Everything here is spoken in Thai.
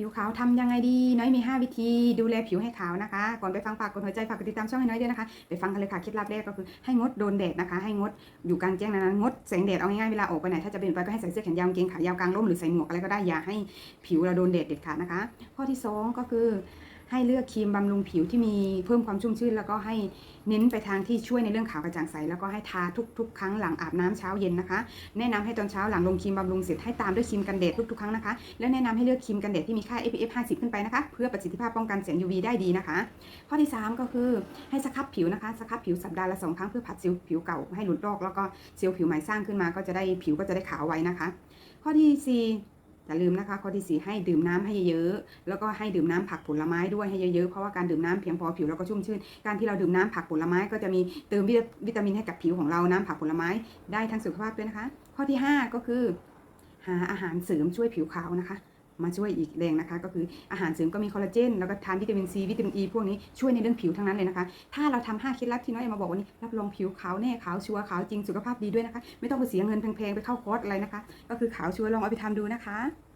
ผิวขาวทำยังไงดี น้อยมี 5 วิธีดูแลผิวให้ขาวนะคะ ก่อนไปฟังฝากกดหัวใจฝากกดติดตามช่องให้น้อยด้วยนะคะ ไปฟังกันเลยค่ะเคล็ดลับแรกก็คือให้งดโดนแดดนะคะ ให้งดอยู่กลางแจ้งนานๆงดแสงแดดเอาง่ายๆเวลาออกไปไหนถ้าจะเป็นไปก็ให้ใส่เสื้อแขนยาวกางเกงขายาวกลางร่มหรือใส่หมวกอะไรก็ได้อย่าให้ผิวเราโดนแดดเด็ดขาดนะคะ ข้อที่สองก็คือ ให้เลือกครีมบำรุงผิวที่มีเพิ่มความชุ่มชื่น แล้วก็ให้เน้นไปทางที่ช่วยในเรื่องขาวกระจ่างใส แล้วก็ให้ทาทุกๆ ครั้งหลังอาบน้ำเช้าเย็นนะคะ แนะนำให้ตอนเช้าหลังลงครีมบำรุงเสร็จให้ตามด้วยครีมกันแดดทุกๆครั้งนะคะ และแนะนำให้เลือกครีมกันแดดที่มีค่า SPF 50 ขึ้นไปนะคะ เพื่อประสิทธิภาพป้องกันแสง UV ได้ดีนะคะ ข้อที่ 3 ก็คือให้สครับผิวนะคะ สครับผิวสัปดาห์ละสองครั้งเพื่อผัดเซลล์ผิวเก่าให้หลุดลอกแล้วก็เซลล์ผิวใหม่สร้างขึ้นมา ก็จะได้ผิวก็จะได้ขาวไวนะคะ ข้อที่4 อย่าลืมนะคะข้อที่ 4 ให้ดื่มน้ำให้เยอะ แล้วก็ให้ดื่มน้ำผักผลไม้ด้วยให้เยอะๆ เพราะว่าการดื่มน้ำเพียงพอผิวเราก็ชุ่มชื่น การที่เราดื่มน้ำผักผลไม้ก็จะมีเติมวิตามินให้กับผิวของเราน้ำผักผลไม้ได้ทั้งสุขภาพด้วยนะคะ ข้อที่ 5 ก็คือ หาอาหารเสริมช่วยผิวขาวนะคะ มาช่วยอีกแรงนะคะ ก็คืออาหารเสริมก็มีคอลลาเจนแล้วก็ทานวิตามินซีวิตามินอีพวกนี้ช่วยในเรื่องผิวทั้งนั้นเลยนะคะ ถ้าเราทำห้าเคล็ดลับที่น้อยเอามาบอกวันนี้รับรองผิวขาวแน่ขาวชัวร์ขาวจริงสุขภาพดีด้วยนะคะ ไม่ต้องไปเสียเงินแพงๆไปเข้าคอร์สอะไรนะคะ ก็คือขาวชัวร์ลองเอาไปทำดูนะคะ